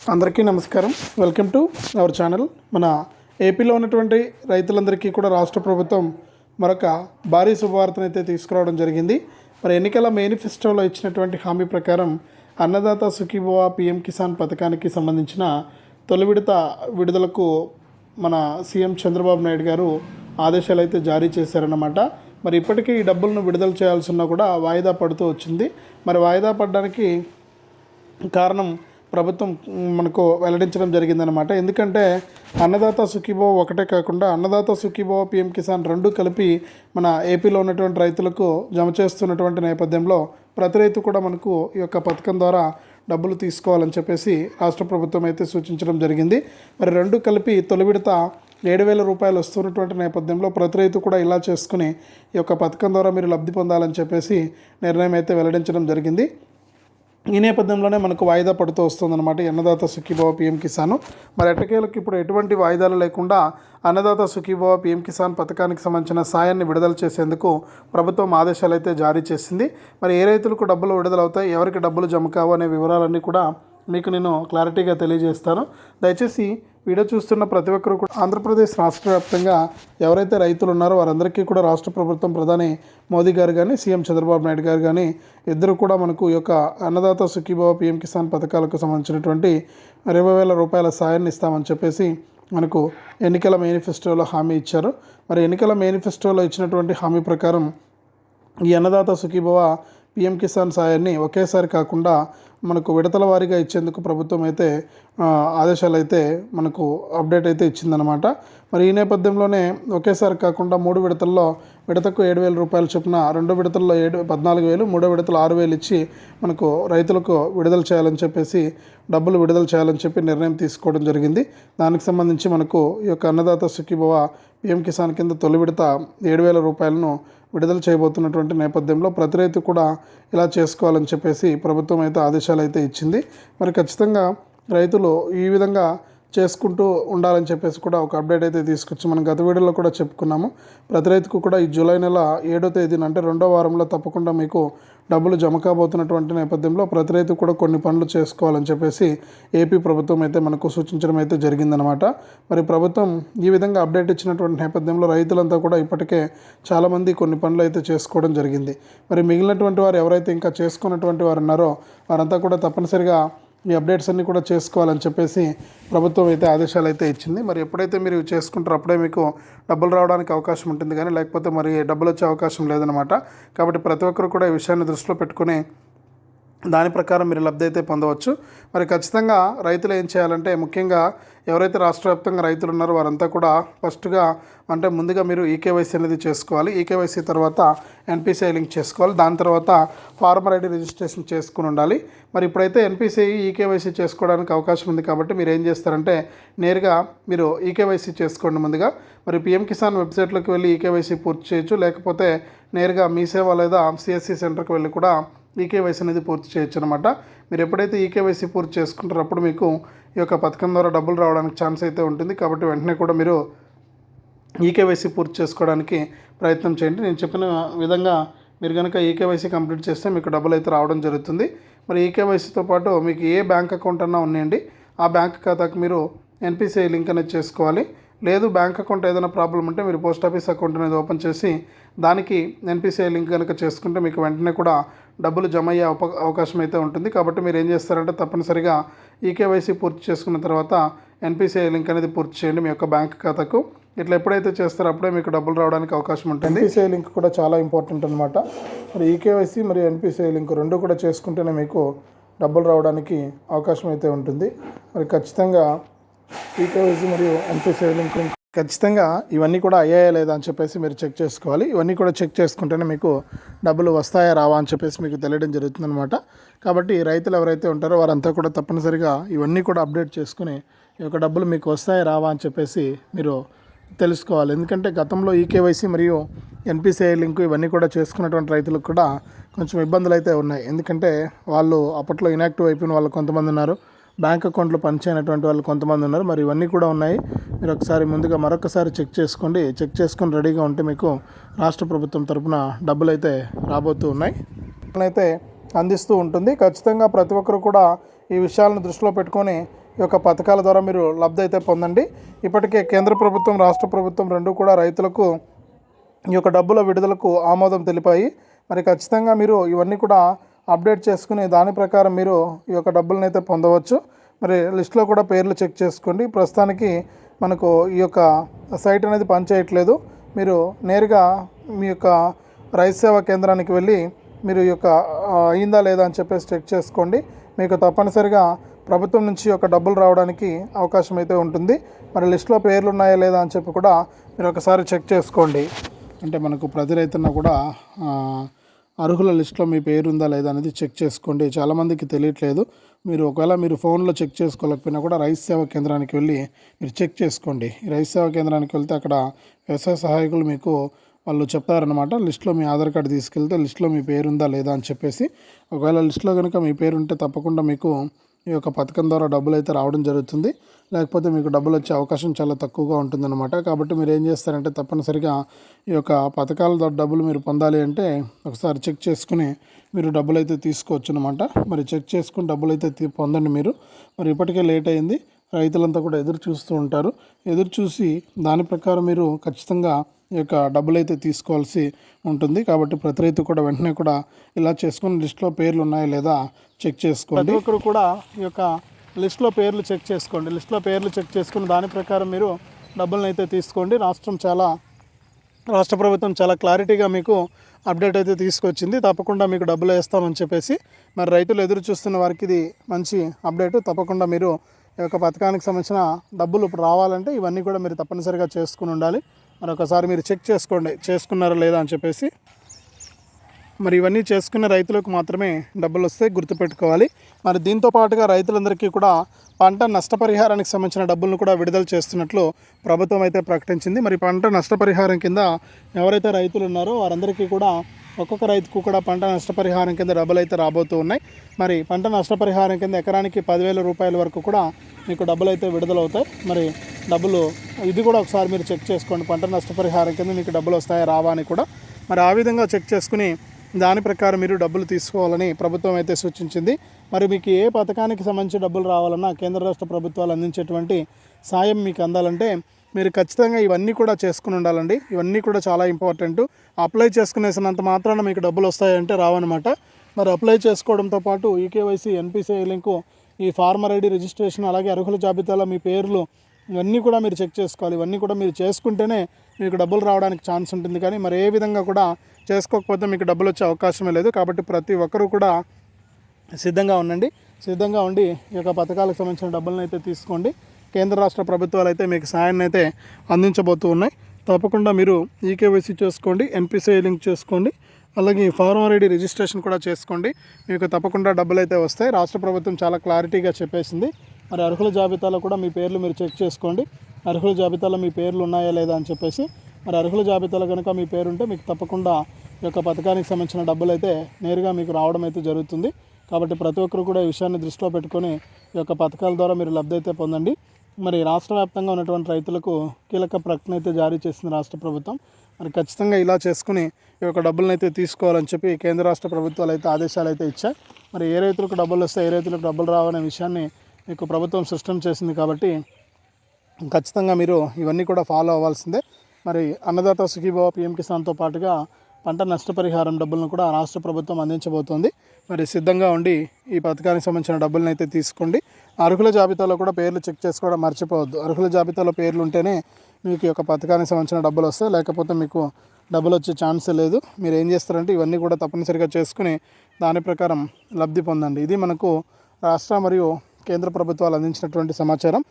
అందరికీ నమస్కారం. Welcome to our channel మన ఏపీలో ఉన్నటువంటి రైతులందరికీ కూడా రాష్ట్ర ప్రభుత్వం మరొక భారీ శుభవార్తను అయితే తీసుకురావడం జరిగింది. మరి ఎన్నికల మేనిఫెస్టోలో ఇచ్చినటువంటి హామీ ప్రకారం అన్నదాత సుఖీభవ పిఎం కిసాన్ పథకానికి సంబంధించిన తొలి విడత విడుదలకు మన సీఎం చంద్రబాబు నాయుడు గారు ఆదేశాలు అయితే జారీ చేశారన్నమాట. మరి ఇప్పటికీ ఈ డబ్బులను విడుదల చేయాల్సిన కూడా వాయిదా పడుతూ వచ్చింది. మరి వాయిదా పడడానికి కారణం ప్రభుత్వం మనకు వెల్లడించడం జరిగిందనమాట ఎందుకంటే అన్నదాత సుఖీభవ ఒకటే కాకుండా అన్నదాత సుఖీభవ పిఎం కిసాన్ రెండు కలిపి మన ఏపీలో ఉన్నటువంటి రైతులకు జమ చేస్తున్నటువంటి నేపథ్యంలో ప్రతి రైతు కూడా మనకు ఈ యొక్క పథకం ద్వారా డబ్బులు తీసుకోవాలని చెప్పేసి రాష్ట్ర ప్రభుత్వం అయితే సూచించడం జరిగింది. మరి రెండు కలిపి తొలి విడత ఏడు వేల రూపాయలు వస్తున్నటువంటి నేపథ్యంలో ప్రతి రైతు కూడా ఇలా చేసుకుని ఈ యొక్క పథకం ద్వారా మీరు లబ్ధి పొందాలని చెప్పేసి నిర్ణయం అయితే వెల్లడించడం జరిగింది. ఈ నేపథ్యంలోనే మనకు వాయిదా పడుతూ వస్తుందన్నమాట అన్నదాత సుఖీభావ పిఎం కిసాన్. మరి ఎట్టకేలకు ఇప్పుడు ఎటువంటి వాయిదాలు లేకుండా అన్నదాత సుఖీభావ పిఎం కిసాన్ పథకానికి సంబంధించిన సాయాన్ని విడుదల చేసేందుకు ప్రభుత్వం ఆదేశాలు అయితే జారీ చేసింది. మరి ఏ రైతులకు డబ్బులు విడుదలవుతాయి ఎవరికి డబ్బులు జమ కావు అనే వివరాలన్నీ కూడా మీకు నేను క్లారిటీగా తెలియజేస్తాను. దయచేసి వీడియో చూస్తున్న ప్రతి ఒక్కరు కూడా ఆంధ్రప్రదేశ్ రాష్ట్ర వ్యాప్తంగా ఎవరైతే రైతులు ఉన్నారో వారందరికీ కూడా రాష్ట్ర ప్రభుత్వం ప్రధాని మోదీ గారు కానీ సీఎం చంద్రబాబు నాయుడు గారు కానీ ఇద్దరు కూడా మనకు ఈ యొక్క అన్నదాత సుఖీభావ పిఎం కిసాన్ పథకాలకు సంబంధించినటువంటి ఇరవై వేల రూపాయల సాయాన్ని ఇస్తామని చెప్పేసి మనకు ఎన్నికల మేనిఫెస్టోలో హామీ ఇచ్చారు. మరి ఎన్నికల మేనిఫెస్టోలో ఇచ్చినటువంటి హామీ ప్రకారం ఈ అన్నదాత సుఖీభవ పిఎం కిసాన్ సాయాన్ని ఒకేసారి కాకుండా మనకు విడతల వారీగా ఇచ్చేందుకు ప్రభుత్వం అయితే ఆదేశాలు అయితే మనకు అప్డేట్ అయితే ఇచ్చిందనమాట మరి ఈ నేపథ్యంలోనే ఒకేసారి కాకుండా మూడు విడతల్లో విడతకు ఏడు వేల రూపాయలు చొప్పున రెండో విడతల్లో ఏడు పద్నాలుగు వేలు మూడో విడతలో ఆరు వేలు ఇచ్చి మనకు రైతులకు విడుదల చేయాలని చెప్పేసి డబ్బులు విడుదల చేయాలని చెప్పి నిర్ణయం తీసుకోవడం జరిగింది. దానికి సంబంధించి మనకు ఈ యొక్క అన్నదాత సుఖీభవ పిఎం కిసాన్ కింద తొలి విడత ఏడు వేల రూపాయలను విడుదల చేయబోతున్నటువంటి నేపథ్యంలో ప్రతి రైతు కూడా ఇలా చేసుకోవాలని చెప్పేసి ప్రభుత్వం అయితే ఆదేశాలు అయితే ఇచ్చింది. మరి ఖచ్చితంగా రైతులు ఈ విధంగా చేసుకుంటూ ఉండాలని చెప్పేసి కూడా ఒక అప్డేట్ అయితే తీసుకొచ్చి. మనం గత వీడియోలో కూడా చెప్పుకున్నాము. ప్రతి రైతుకు కూడా ఈ జూలై నెల ఏడో తేదీన అంటే రెండో వారంలో తప్పకుండా మీకు డబ్బులు జమ కాబోతున్నటువంటి నేపథ్యంలో ప్రతి రైతు కూడా కొన్ని పనులు చేసుకోవాలని చెప్పేసి ఏపీ ప్రభుత్వం అయితే మనకు సూచించడం అయితే జరిగిందనమాట మరి ప్రభుత్వం ఈ విధంగా అప్డేట్ ఇచ్చినటువంటి నేపథ్యంలో రైతులంతా కూడా ఇప్పటికే చాలామంది కొన్ని పనులు అయితే చేసుకోవడం జరిగింది. మరి మిగిలినటువంటి వారు ఎవరైతే ఇంకా చేసుకున్నటువంటి వారు ఉన్నారో వారంతా కూడా తప్పనిసరిగా మీ అప్డేట్స్ అన్నీ కూడా చేసుకోవాలని చెప్పేసి ప్రభుత్వం అయితే ఆదేశాలు అయితే ఇచ్చింది. మరి ఎప్పుడైతే మీరు చేసుకుంటారో అప్పుడే మీకు డబ్బులు రావడానికి అవకాశం ఉంటుంది. కానీ లేకపోతే మరి డబ్బులు వచ్చే అవకాశం లేదనమాట కాబట్టి ప్రతి ఒక్కరు కూడా ఈ విషయాన్ని దృష్టిలో పెట్టుకుని దాని ప్రకారం మీరు లబ్ధి అయితే పొందవచ్చు. మరి ఖచ్చితంగా రైతులు ఏం చేయాలంటే ముఖ్యంగా ఎవరైతే రాష్ట్ర వ్యాప్తంగా రైతులు ఉన్నారో వారంతా కూడా ఫస్ట్గా అంటే ముందుగా మీరు ఈకేవైసీ అనేది చేసుకోవాలి. ఈకేవైసీ తర్వాత ఎన్పిసిఐ లింక్ చేసుకోవాలి. దాని తర్వాత ఫార్మర్ ఐడి రిజిస్ట్రేషన్ చేసుకుని ఉండాలి. మరి ఇప్పుడైతే ఎన్పిసిఐ ఈకేవైసీ చేసుకోవడానికి అవకాశం ఉంది కాబట్టి మీరు ఏం చేస్తారంటే నేరుగా మీరు ఈకేవైసీ చేసుకోండి ముందుగా. మరి పిఎం కిసాన్ వెబ్సైట్లోకి వెళ్ళి ఈకేవైసీ పూర్తి చేయొచ్చు. లేకపోతే నేరుగా మీ సేవ లేదా సిఎస్సి సెంటర్కి వెళ్ళి కూడా ఈకేవైసీ అనేది పూర్తి చేయొచ్చు అనమాట మీరు ఎప్పుడైతే ఈకేవైసీ పూర్తి చేసుకుంటారో అప్పుడు మీకు ఈ యొక్క పథకం ద్వారా డబ్బులు రావడానికి ఛాన్స్ అయితే ఉంటుంది. కాబట్టి వెంటనే కూడా మీరు ఈకేవైసీ పూర్తి చేసుకోవడానికి ప్రయత్నం చేయండి. నేను చెప్పిన విధంగా మీరు కనుక ఈకేవైసీ కంప్లీట్ చేస్తే మీకు డబ్బులు అయితే రావడం జరుగుతుంది. మరి ఈకేవైసీతో పాటు మీకు ఏ బ్యాంక్ అకౌంట్ అన్నా ఉన్నాయండి. ఆ బ్యాంక్ ఖాతాకు మీరు ఎన్పిసిఐ లింక్ అనేది చేసుకోవాలి. లేదు బ్యాంక్ అకౌంట్ ఏదైనా ప్రాబ్లం ఉంటే మీరు పోస్ట్ ఆఫీస్ అకౌంట్ అనేది ఓపెన్ చేసి దానికి ఎన్పిసిఐ లింక్ కనుక చేసుకుంటే మీకు వెంటనే కూడా డబ్బులు జమ అయ్యే అవకాశం అయితే ఉంటుంది. కాబట్టి మీరు ఏం చేస్తారంటే తప్పనిసరిగా ఈకేవైసీ పూర్తి చేసుకున్న తర్వాత ఎన్పిసిఐ లింక్ అనేది పూర్తి చేయండి మీ యొక్క బ్యాంక్ ఖాతాకు. ఇట్లా ఎప్పుడైతే చేస్తారో అప్పుడే మీకు డబ్బులు రావడానికి అవకాశం ఉంటుంది. ఎన్పిసిఐ లింక్ కూడా చాలా ఇంపార్టెంట్ అనమాట మరి ఈకేవైసీ మరియు ఎన్పిసిఐ లింక్ రెండు కూడా చేసుకుంటేనే మీకు డబ్బులు రావడానికి అవకాశం అయితే ఉంటుంది. మరి ఖచ్చితంగా ఈకేవైసీ మరియు ఎన్పిసిఐ లింక్ ఖచ్చితంగా ఇవన్నీ కూడా అయ్యాయా లేదా అని చెప్పేసి మీరు చెక్ చేసుకోవాలి. ఇవన్నీ కూడా చెక్ చేసుకుంటేనే మీకు డబ్బులు వస్తాయా రావా అని చెప్పేసి మీకు తెలియడం జరుగుతుందన్నమాట. కాబట్టి రైతులు ఎవరైతే ఉంటారో వారంతా కూడా తప్పనిసరిగా ఇవన్నీ కూడా అప్డేట్ చేసుకుని ఈ యొక్క డబ్బులు మీకు వస్తాయా రావా అని చెప్పేసి మీరు తెలుసుకోవాలి. ఎందుకంటే గతంలో ఈకేవైసీ మరియు ఎన్పిసిఐ లింక్ ఇవన్నీ కూడా చేసుకున్నటువంటి రైతులకు కూడా కొంచెం ఇబ్బందులు అయితే ఉన్నాయి. ఎందుకంటే వాళ్ళు అప్పట్లో ఇనాక్టివ్ అయిపోయిన వాళ్ళు కొంతమంది ఉన్నారు. బ్యాంక్ అకౌంట్లో పనిచేయనటువంటి వాళ్ళు కొంతమంది ఉన్నారు. మరి ఇవన్నీ కూడా ఉన్నాయి. మీరు ఒకసారి ముందుగా మరొకసారి చెక్ చేసుకోండి. చెక్ చేసుకొని రెడీగా ఉంటే మీకు రాష్ట్ర ప్రభుత్వం తరపున డబ్బులు అయితే రాబోతూ ఉన్నాయి. అయితే అందిస్తూ ఉంటుంది. ఖచ్చితంగా ప్రతి ఒక్కరు కూడా ఈ విషయాలను దృష్టిలో పెట్టుకొని ఈ యొక్క పథకాల ద్వారా మీరు లబ్ధి అయితే పొందండి. ఇప్పటికే కేంద్ర ప్రభుత్వం రాష్ట్ర ప్రభుత్వం రెండు కూడా రైతులకు ఈ యొక్క డబ్బుల విడుదలకు ఆమోదం తెలిపాయి. మరి ఖచ్చితంగా మీరు ఇవన్నీ కూడా అప్డేట్ చేసుకుని దాని ప్రకారం మీరు ఈ యొక్క డబ్బులను అయితే పొందవచ్చు. మరి లిస్ట్లో కూడా పేర్లు చెక్ చేసుకోండి. ప్రస్తుతానికి మనకు ఈ యొక్క సైట్ అనేది పనిచేయట్లేదు. మీరు నేరుగా మీ యొక్క రైతు సేవా కేంద్రానికి వెళ్ళి మీరు ఈ యొక్క అయిందా లేదా అని చెప్పేసి చెక్ చేసుకోండి. మీకు తప్పనిసరిగా ప్రభుత్వం నుంచి ఒక డబ్బులు రావడానికి అవకాశం అయితే ఉంటుంది. మరి లిస్ట్లో పేర్లు ఉన్నాయా లేదా అని చెప్పి కూడా మీరు ఒకసారి చెక్ చేసుకోండి. అంటే మనకు ప్రతి రైతున్న కూడా అర్హుల లిస్ట్లో మీ పేరు ఉందా లేదా అనేది చెక్ చేసుకోండి. చాలామందికి తెలియట్లేదు. మీరు ఒకవేళ మీరు ఫోన్లో చెక్ చేసుకోలేకపోయినా కూడా రైతు సేవా కేంద్రానికి వెళ్ళి మీరు చెక్ చేసుకోండి. ఈ రైతు సేవా కేంద్రానికి వెళ్తే అక్కడ వ్యవసాయ సహాయకులు మీకు వాళ్ళు చెప్తారనమాట లిస్ట్లో మీ ఆధార్ కార్డు తీసుకెళ్తే లిస్ట్లో మీ పేరుందా లేదా అని చెప్పేసి. ఒకవేళ లిస్ట్లో కనుక మీ పేరు ఉంటే తప్పకుండా మీకు ఈ యొక్క పథకం ద్వారా డబ్బులు అయితే రావడం జరుగుతుంది. లేకపోతే మీకు డబ్బులు వచ్చే అవకాశం చాలా తక్కువగా ఉంటుందన్నమాట. కాబట్టి మీరు ఏం చేస్తారంటే తప్పనిసరిగా ఈ యొక్క పథకాల ద్వారా డబ్బులు మీరు పొందాలి అంటే ఒకసారి చెక్ చేసుకుని మీరు డబ్బులు అయితే తీసుకోవచ్చు అనమాట మరి చెక్ చేసుకుని డబ్బులు అయితే తీ- పొందండి మీరు. మరి ఇప్పటికే లేట్ అయింది. రైతులంతా కూడా ఎదురు చూస్తూ ఉంటారు. ఎదురు చూసి దాని ప్రకారం మీరు ఖచ్చితంగా యొక్క డబ్బులు అయితే తీసుకోవాల్సి ఉంటుంది. కాబట్టి ప్రతి రైతు కూడా వెంటనే కూడా ఇలా చేసుకుని లిస్ట్లో పేర్లు ఉన్నాయా లేదా చెక్ చేసుకోండి. ప్రతి ఒక్కరు కూడా ఈ యొక్క లిస్ట్లో పేర్లు చెక్ చేసుకోండి. లిస్ట్లో పేర్లు చెక్ చేసుకుని దాని ప్రకారం మీరు డబ్బులను అయితే తీసుకోండి. రాష్ట్రం చాలా రాష్ట్ర ప్రభుత్వం చాలా క్లారిటీగా మీకు అప్డేట్ అయితే తీసుకొచ్చింది. తప్పకుండా మీకు డబ్బులు వేస్తామని చెప్పేసి మరి రైతులు ఎదురు చూస్తున్న వారికి ఇది మంచి అప్డేట్. తప్పకుండా మీరు ఈ యొక్క పథకానికి సంబంధించిన డబ్బులు ఇప్పుడు రావాలంటే ఇవన్నీ కూడా మీరు తప్పనిసరిగా చేసుకుని ఉండాలి. మరొకసారి మీరు చెక్ చేసుకోండి చేసుకున్నారా లేదా అని చెప్పేసి. మరి ఇవన్నీ చేసుకున్న రైతులకు మాత్రమే డబ్బులు వస్తాయి గుర్తుపెట్టుకోవాలి. మరి దీంతో పాటుగా రైతులందరికీ కూడా పంట నష్టపరిహారానికి సంబంధించిన డబ్బులను కూడా విడుదల చేస్తున్నట్లు ప్రభుత్వం అయితే ప్రకటించింది. మరి పంట నష్టపరిహారం కింద ఎవరైతే రైతులు ఉన్నారో వారందరికీ కూడా ఒక్కొక్క రైతుకు కూడా పంట నష్టపరిహారం కింద డబ్బులు అయితే రాబోతూ ఉన్నాయి. మరి పంట నష్టపరిహారం కింద ఎకరానికి పదివేల రూపాయల వరకు కూడా మీకు డబ్బులు అయితే విడుదలవుతాయి. మరి డబ్బులు ఇది కూడా ఒకసారి మీరు చెక్ చేసుకోండి. పంట నష్టపరిహారం కింద మీకు డబ్బులు వస్తాయా రావా అని కూడా. మరి ఆ విధంగా చెక్ చేసుకుని దాని ప్రకారం మీరు డబ్బులు తీసుకోవాలని ప్రభుత్వం అయితే సూచించింది. మరి మీకు ఏ పథకానికి సంబంధించి డబ్బులు రావాలన్నా కేంద్ర రాష్ట్ర ప్రభుత్వాలు అందించేటువంటి సాయం మీకు అందాలంటే మీరు ఖచ్చితంగా ఇవన్నీ కూడా చేసుకుని ఉండాలండి. ఇవన్నీ కూడా చాలా ఇంపార్టెంట్. అప్లై చేసుకునేసినంత మాత్రాన మీకు డబ్బులు వస్తాయంటే రావన్నమాట. మరి అప్లై చేసుకోవడంతో పాటు ఈకేవైసీ ఎన్పిసిఐ లింకు ఈ ఫార్మర్ ఐడి రిజిస్ట్రేషన్ అలాగే అర్హుల జాబితాలో మీ పేర్లు ఇవన్నీ కూడా మీరు చెక్ చేసుకోవాలి. ఇవన్నీ కూడా మీరు చేసుకుంటేనే మీకు డబ్బులు రావడానికి ఛాన్స్ ఉంటుంది. కానీ మరి ఏ విధంగా కూడా చేసుకోకపోతే మీకు డబ్బులు వచ్చే అవకాశమే లేదు. కాబట్టి ప్రతి ఒక్కరూ కూడా సిద్ధంగా ఉండండి. సిద్ధంగా ఉండి ఈ యొక్క పథకాలకు సంబంధించిన డబ్బులను అయితే తీసుకోండి. కేంద్ర రాష్ట్ర ప్రభుత్వాలు అయితే మీకు సాయాన్ని అయితే అందించబోతూ ఉన్నాయి. తప్పకుండా మీరు ఈకేవైసీ చేసుకోండి ఎన్పిసిఐ లింక్ చేసుకోండి అలాగే ఫార్మర్ ఐడి రిజిస్ట్రేషన్ కూడా చేసుకోండి. మీకు తప్పకుండా డబ్బులు అయితే వస్తాయి. రాష్ట్ర ప్రభుత్వం చాలా క్లారిటీగా చెప్పేసింది. మరి అర్హుల జాబితాలో కూడా మీ పేర్లు మీరు చెక్ చేసుకోండి. అర్హుల జాబితాలో మీ పేర్లు ఉన్నాయా లేదా అని చెప్పేసి మరి అర్హుల జాబితాలో కనుక మీ పేరు ఉంటే మీకు తప్పకుండా ఈ యొక్క పథకానికి సంబంధించిన డబ్బులు అయితే నేరుగా మీకు రావడం అయితే జరుగుతుంది. కాబట్టి ప్రతి ఒక్కరు కూడా ఈ విషయాన్ని దృష్టిలో పెట్టుకొని ఈ యొక్క పథకాల ద్వారా మీరు లబ్ధి అయితే పొందండి. మరి రాష్ట్ర వ్యాప్తంగా ఉన్నటువంటి రైతులకు కీలక ప్రకటన అయితే జారీ చేసింది రాష్ట్ర ప్రభుత్వం. మరి ఖచ్చితంగా ఇలా చేసుకుని ఈ యొక్క డబ్బులను అయితే తీసుకోవాలని చెప్పి కేంద్ర రాష్ట్ర ప్రభుత్వాలు అయితే ఆదేశాలు అయితే ఇచ్చాయి. మరి ఏ రైతులకు డబ్బులు వస్తే ఏ రైతులకు డబ్బులు రావనే విషయాన్ని మీకు ప్రభుత్వం సిస్టమ్ చేసింది కాబట్టి ఖచ్చితంగా మీరు ఇవన్నీ కూడా ఫాలో అవ్వాల్సిందే. మరి అన్నదాత సుఖీభావ పిఎం కిసాన్తో పాటుగా పంట నష్టపరిహారం డబ్బులను కూడా రాష్ట్ర ప్రభుత్వం అందించబోతోంది. మరి సిద్ధంగా ఉండి ఈ పథకానికి సంబంధించిన డబ్బులను అయితే తీసుకోండి. అర్హుల జాబితాలో కూడా పేర్లు చెక్ చేసుకోవడం మర్చిపోవద్దు. అర్హుల జాబితాలో పేర్లు ఉంటేనే మీకు ఈ యొక్క పథకానికి సంబంధించిన డబ్బులు వస్తాయి. లేకపోతే మీకు డబ్బులు వచ్చే ఛాన్సే లేదు. మీరు ఏం చేస్తారంటే ఇవన్నీ కూడా తప్పనిసరిగా చేసుకుని దాని ప్రకారం లబ్ధి పొందండి. ఇది మనకు రాష్ట్ర మరియు కేంద్ర ప్రభుత్వాలు అందించినటువంటి సమాచారం.